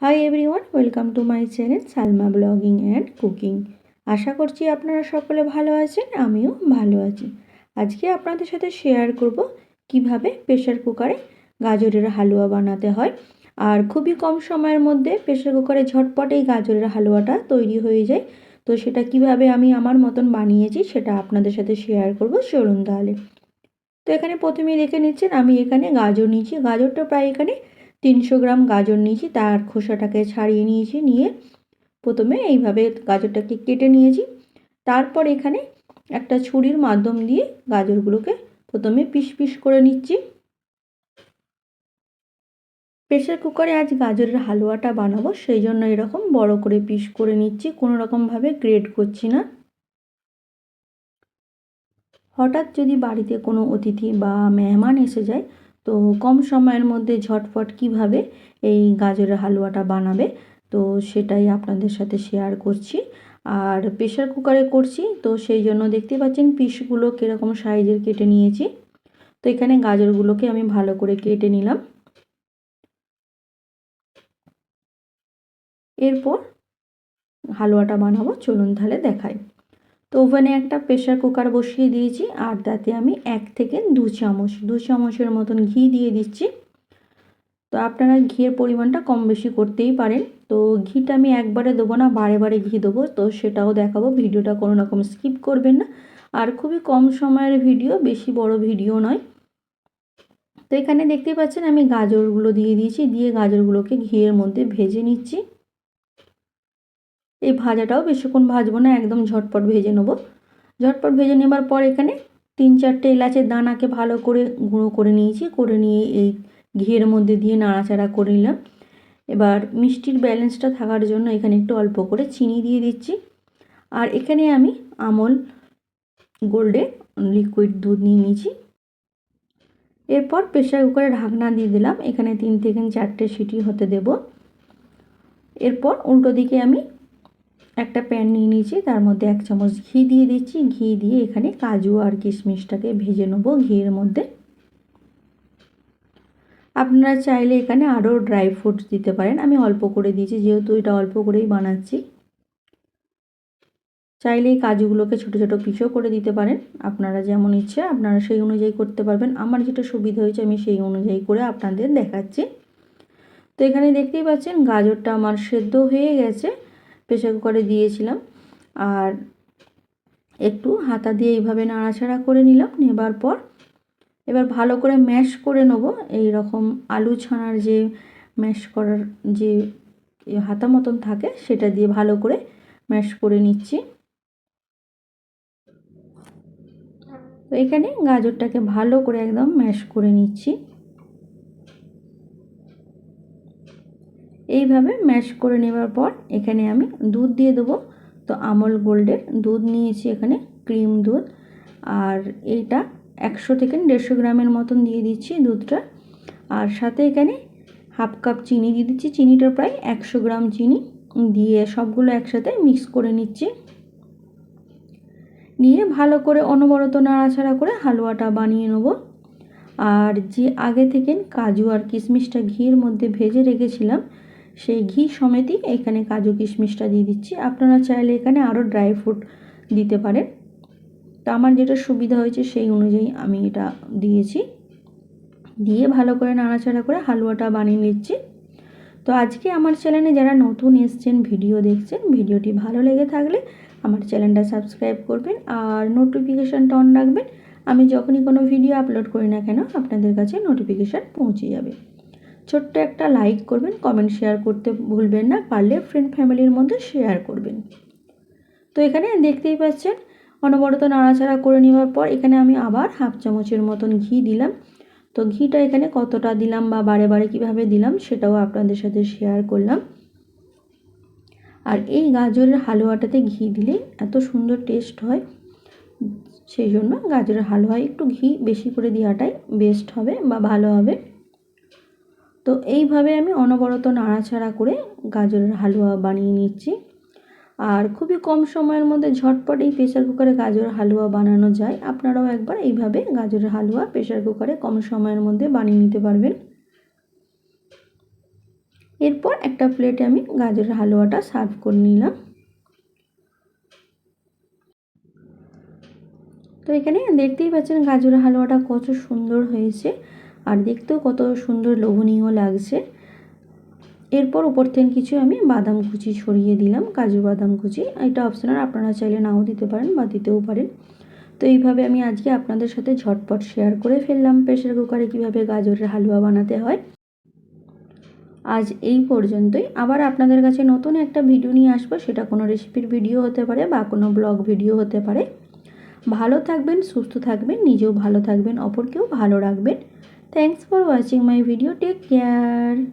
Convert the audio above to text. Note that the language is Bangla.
Hi everyone welcome to my channel Salma blogging and cooking আশা করছি আপনারা সকলে ভালো আছেন, আমিও ভালো আছি। আজকে আপনাদের সাথে শেয়ার করব কীভাবে প্রেশার কুকারে গাজরের হালুয়া বানাতে হয়। আর খুবই কম সময়ের মধ্যে প্রেশার কুকারে ঝটপট এই গাজরের হালুয়াটা তৈরি হয়ে যায়। তো সেটা কীভাবে আমি আমার মতন বানিয়েছি সেটা আপনাদের সাথে শেয়ার করব, চলুন তাহলে। তো এখানে প্রথমেই দেখে নিচ্ছেন, আমি এখানে গাজর নিয়েছি। গাজরটা প্রায় এখানে তিনশো গ্রাম গাজর নিয়েছি, তার খোসাটাকে ছাড়িয়ে নিয়েছি, নিয়ে প্রথমে এইভাবে গাজরটাকে কেটে নিয়েছি। তারপর এখানে একটা ছুরির মাধ্যম দিয়ে গাজরগুলোকে প্রথমে পিস পিস করে নিচ্ছি। প্রেশার কুকারে আজ গাজরের হালুয়াটা বানাবো, সেই জন্য এরকম বড় করে পিস করে নিচ্ছি, কোনো রকমভাবে গ্রেড করছি না। হঠাৎ যদি বাড়িতে কোনো অতিথি বা মেহমান এসে যায় তো কম সময়ের মধ্যে ঝটফট কীভাবে এই গাজরের হালুয়াটা বানাবে, তো সেটাই আপনাদের সাথে শেয়ার করছি। আর প্রেশার কুকারে করছি, তো সেই জন্য দেখতে পাচ্ছেন পিসগুলো কীরকম সাইজের কেটে নিয়েছি। তো এখানে গাজরগুলোকে আমি ভালো করে কেটে নিলাম। এরপর হালুয়াটা বানাবো, চলুন তাহলে দেখাই। তো ওভেনে একটা প্রেশার কুকার বসিয়ে দিয়েছি আর তাতে আমি এক থেকে দু চামচ, দু চামচের মতন ঘি দিয়ে দিচ্ছি। তো আপনারা ঘিয়ের পরিমাণটা কম বেশি করতেই পারেন। তো ঘিটা আমি একবারে দেবো না, বারে বারে ঘি দেবো। তো সেটাও দেখাবো, ভিডিওটা কোনো রকম স্কিপ করবেন না। আর খুবই কম সময়ের ভিডিও, বেশি বড় ভিডিও নয়। তো এখানে দেখতেই পাচ্ছেন আমি গাজরগুলো দিয়ে দিয়েছি, দিয়ে গাজরগুলোকে ঘিয়ের মধ্যে ভেজে নিচ্ছি। এই ভাজাটাও বেশিক্ষণ ভাজবো না, একদম ঝটপট ভেজে নেব। ঝটপট ভেজে নেবার পর এখানে তিন চারটে এলাচের দানাকে ভালো করে গুঁড়ো করে নিয়েছি, করে নিয়ে এই ঘিয়ের মধ্যে দিয়ে নাড়াচাড়া করে নিলাম। এবার মিষ্টির ব্যালেন্সটা থাকার জন্য এখানে একটু অল্প করে চিনি দিয়ে দিচ্ছি। আর এখানে আমি আমল গোল্ডে লিকুইড দুধ নিয়ে নিয়েছি। এরপর প্রেশার কুকারে ঢাকনা দিয়ে দিলাম, এখানে তিন থেকে চারটে সিটি হতে দেব। এরপর উল্টো দিকে আমি একটা প্যান নিয়ে নিয়েছি, তার মধ্যে এক চামচ ঘি দিয়ে দিচ্ছি। ঘি দিয়ে এখানে কাজু আর কিশমিশটাকে ভেজে নেব ঘিয়ের মধ্যে। আপনারা চাইলে এখানে আরও ড্রাই ফ্রুটস দিতে পারেন। আমি অল্প করে দিয়েছি, যেহেতু এটা অল্প করেই বানাচ্ছি। চাইলে এই কাজুগুলোকে ছোটো ছোটো পিসও করে দিতে পারেন। আপনারা যেমন ইচ্ছে, আপনারা সেই অনুযায়ী করতে পারবেন। আমার যেটা সুবিধা হয়েছে, আমি সেই অনুযায়ী করে আপনাদের দেখাচ্ছি। তো এখানে দেখতেই পাচ্ছেন, গাজরটা আমার সেদ্ধ হয়ে গেছে। প্রেশার কুকারে দিয়েছিলাম। আর একটু হাতা দিয়ে এইভাবে নাড়াচাড়া করে নিলাম, নেবার পর এবার ভালো করে ম্যাশ করে নেব। এই রকম আলু ছানার যে ম্যাশ করার যে হাতা মতন থাকে, সেটা দিয়ে ভালো করে ম্যাশ করে নিচ্ছি। তো এখানে গাজরটাকে ভালো করে একদম ম্যাশ করে নিচ্ছি। এইভাবে ম্যাশ করে নেবার পর এখানে আমি দুধ দিয়ে দেবো। তো আমল গোল্ডের দুধ নিয়েছি এখানে, ক্রিম দুধ। আর এইটা একশো থেকে দেড়শো গ্রামের মতন দিয়ে দিচ্ছি দুধটা। আর সাথে এখানে হাফ কাপ চিনি দিয়ে দিচ্ছি। চিনিটা প্রায় একশো গ্রাম চিনি দিয়ে সবগুলো একসাথে মিক্স করে নিচ্ছি। নিয়ে ভালো করে অনবরত নাড়াচাড়া করে হালুয়াটা বানিয়ে নেব। আর যে আগে থেকে কাজু আর কিশমিশটা ঘির মধ্যে ভেজে রেখেছিলাম সেই ঘি সমেতই এখানে কাজু কিশমিশটা দিয়ে দিচ্ছি। আপনারা চাইলে এখানে আরও ড্রাই ফ্রুট দিতে পারেন। তো আমার যেটা সুবিধা হয়েছে সেই অনুযায়ী আমি এটা দিয়েছি। দিয়ে ভালো করে নাড়াচাড়া করে হালুয়াটা বানিয়ে নিচ্ছি। তো আজকে আমার চ্যানেলে যারা নতুন এসছেন, ভিডিও দেখছেন, ভিডিওটি ভালো লেগে থাকলে আমার চ্যানেলটা সাবস্ক্রাইব করবেন আর নোটিফিকেশানটা অন রাখবেন। আমি যখনই কোনো ভিডিও আপলোড করি না কেন, আপনাদের কাছে নোটিফিকেশান পৌঁছে যাবে। ছোট্ট একটা লাইক করবেন কমেন্ট শেয়ার করতে ভুলবেন না, পারলে ফ্রেন্ড ফ্যামিলির মধ্যে শেয়ার করবেন। তো এখানে দেখতেই পাচ্ছেন, অনবরত নাড়াচাড়া করে নেওয়ার পর এখানে আমি আবার হাফ চামচের মতন ঘি দিলাম। তো ঘিটা এখানে কতটা দিলাম বা বারে বারে কীভাবে দিলাম সেটাও আপনাদের সাথে শেয়ার করলাম। আর এই গাজরের হালুয়াটাতে ঘি দিলে এত সুন্দর টেস্ট হয়, সেই জন্য গাজরের হালুয়ায় একটু ঘি বেশি করে দেওয়াটাই বেস্ট হবে বা ভালো হবে। তো এইভাবে আমি অনবরত নাড়াচাড়া করে গাজরের হালুয়া বানিয়ে নিচ্ছি। আর খুবই কম সময়ের মধ্যে ঝটপট এই প্রেশার কুকারে গাজর হালুয়া বানানো যায়। আপনারাও একবার এইভাবে গাজরের হালুয়া প্রেশার কুকারে কম সময়ের মধ্যে বানিয়ে নিতে পারবেন। এরপর একটা প্লেটে আমি গাজরের হালুয়াটা সার্ভ করে নিলাম। তো এখানে দেখতেই পাচ্ছেন গাজরের হালুয়াটা কত সুন্দর হয়েছে। আর দেখতেও কত সুন্দর লোভনীয় লাগছে। এরপর উপর থেকে কিছু আমি বাদাম কুচি ছড়িয়ে দিলাম, কাজু বাদাম কুচি। এটা অপশনাল আপনারা চাইলে নাও দিতে পারেন বা দিতেও পারেন। তো এইভাবে আমি আজকে আপনাদের সাথে ঝটপট শেয়ার করে ফেললাম প্রেশার কুকারে কীভাবে গাজরের হালুয়া বানাতে হয়। আজ এই পর্যন্তই। আবার আপনাদের কাছে নতুন একটা ভিডিও নিয়ে আসব, সেটা কোনো রেসিপির ভিডিও হতে পারে বা কোনো ব্লগ ভিডিও হতে পারে। ভালো থাকবেন, সুস্থ থাকবেন, নিজেও ভালো থাকবেন, অপরকেও ভালো রাখবেন। Thanks for watching my video. Take care.